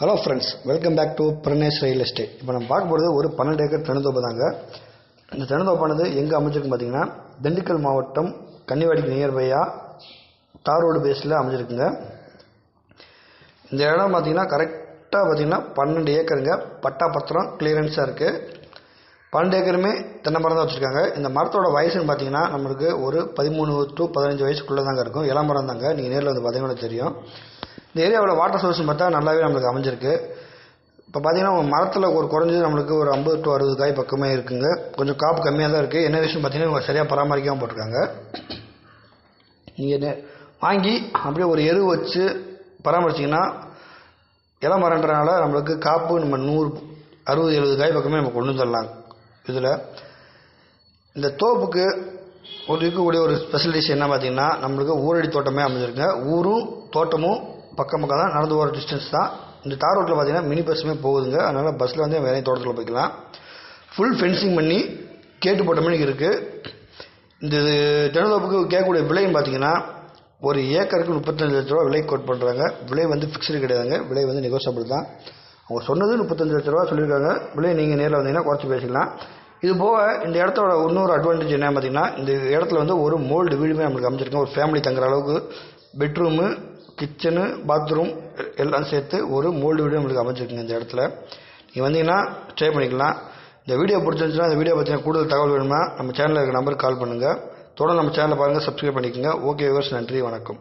Hello friends welcome back to Pranesh real estate இப்போ நம்ம பார்க்க போகிறது ஒரு பன்னெண்டு ஏக்கர் தென்னந்தோப்பு தாங்க. இந்த தென்னந்தோப்பானது எங்கே அமைஞ்சிருக்கு பார்த்தீங்கன்னா திண்டுக்கல் மாவட்டம் கன்னிவாடிக்கு நியர்பையாக தார் ரோடு பேஸில் அமைஞ்சிருக்குங்க. இந்த இடம் பார்த்தீங்கன்னா கரெக்டாக பார்த்தீங்கன்னா பன்னெண்டு ஏக்கருங்க. பட்டா பத்திரம் கிளியரன்ஸாக இருக்குது பன்னெண்டு ஏக்கருமே தென்னை மரம் தான் வச்சுருக்காங்க. இந்த மரத்தோட வயசுன்னு பார்த்தீங்கன்னா நம்மளுக்கு ஒரு பதிமூணு டு பதினஞ்சு வயசுக்குள்ளே தாங்க இருக்கும். இளம் மரம் தாங்க. நீங்கள் நேரில் வந்து பார்த்தீங்கன்னா தெரியும். இந்த ஏரியாவில் வாட்டர் சோர்ஸ்னு பார்த்தா நல்லாவே நம்மளுக்கு அமைஞ்சிருக்கு. இப்போ பார்த்தீங்கன்னா மரத்தில் ஒரு குறைஞ்சது நம்மளுக்கு ஒரு ஐம்பது டு அறுபது காய் பக்கமே இருக்குங்க. கொஞ்சம் காப்பு கம்மியாக தான் இருக்குது என்ன விஷயம் பார்த்தீங்கன்னா இவங்க சரியாக பராமரிக்காமல் போட்டிருக்காங்க. நீங்கள் வாங்கி அப்படியே ஒரு எரு வச்சு பராமரிச்சிங்கன்னா இலை மரன்றனால நம்மளுக்கு காப்பு நம்ம நூறு அறுபது எழுபது காய் பக்கமே நம்ம கொண்டு வந்துடலாம் இதில் இந்த தோப்புக்கு ஒரு இருக்கக்கூடிய ஒரு ஸ்பெஷலிட்டிஸ் என்ன பார்த்தீங்கன்னா நம்மளுக்கு ஊரடி தோட்டமே அமைஞ்சிருக்குங்க. ஊரும் தோட்டமும் பக்கம் பக்கம் தான் நடந்து போகிற டிஸ்டன்ஸ் தான். இந்த தார் ரோட்டில் பார்த்தீங்கன்னா மினி பஸ்ஸுமே போகுதுங்க. அதனால் பஸ்ஸில் வந்து வேலையை தோட்டத்தில் போய்க்கலாம். ஃபுல் ஃபென்சிங் பண்ணி கேட்டு போட்ட மணிக்கு இருக்குது இந்த தென்னந்தோப்புக்கு கேட்கக்கூடிய விலையும் பார்த்தீங்கன்னா ஒரு ஏக்கருக்கு முப்பத்தஞ்சு லட்ச ரூபா விலை கோட் பண்ணுறாங்க விலை வந்து ஃபிக்ஸ்டு கிடையாதுங்க. விலை வந்து நெகோசியபிள் தான். அவங்க சொன்னது முப்பத்தஞ்சு லட்ச ரூபா சொல்லியிருக்காங்க. விலை நீங்கள் நேரில் வந்தீங்கன்னா குறைச்சி பேசிக்கலாம். இது போக இந்த இடத்தோட இன்னொரு அட்வான்டேஜ் என்ன பார்த்தீங்கன்னா இந்த இடத்துல வந்து ஒரு மோல்டு வீடுமே நம்மளுக்கு அமைச்சிருக்கோம் ஒரு ஃபேமிலி தங்குற அளவுக்கு பெட்ரூமு கிச்சனு பாத்ரூம் எல்லாம் சேர்த்து ஒரு மோல்டு வீடு நம்மளுக்கு அமைச்சிருக்குங்க இந்த இடத்துல. நீங்கள் வந்தீங்கன்னா ஸ்டே பண்ணிக்கலாம். இந்த வீடியோ பிடிச்சிருந்துச்சுன்னா இந்த வீடியோ பற்றின கூடுதல் தகவல் வேணுமா நம்ம சேனலில் இருக்க நம்பருக்கு கால் பண்ணுங்கள் தொடர்ந்து நம்ம சேனலை பாருங்கள் சப்ஸ்கிரைப் பண்ணிக்கோங்க. ஓகே விவர்ஸ் நன்றி வணக்கம்.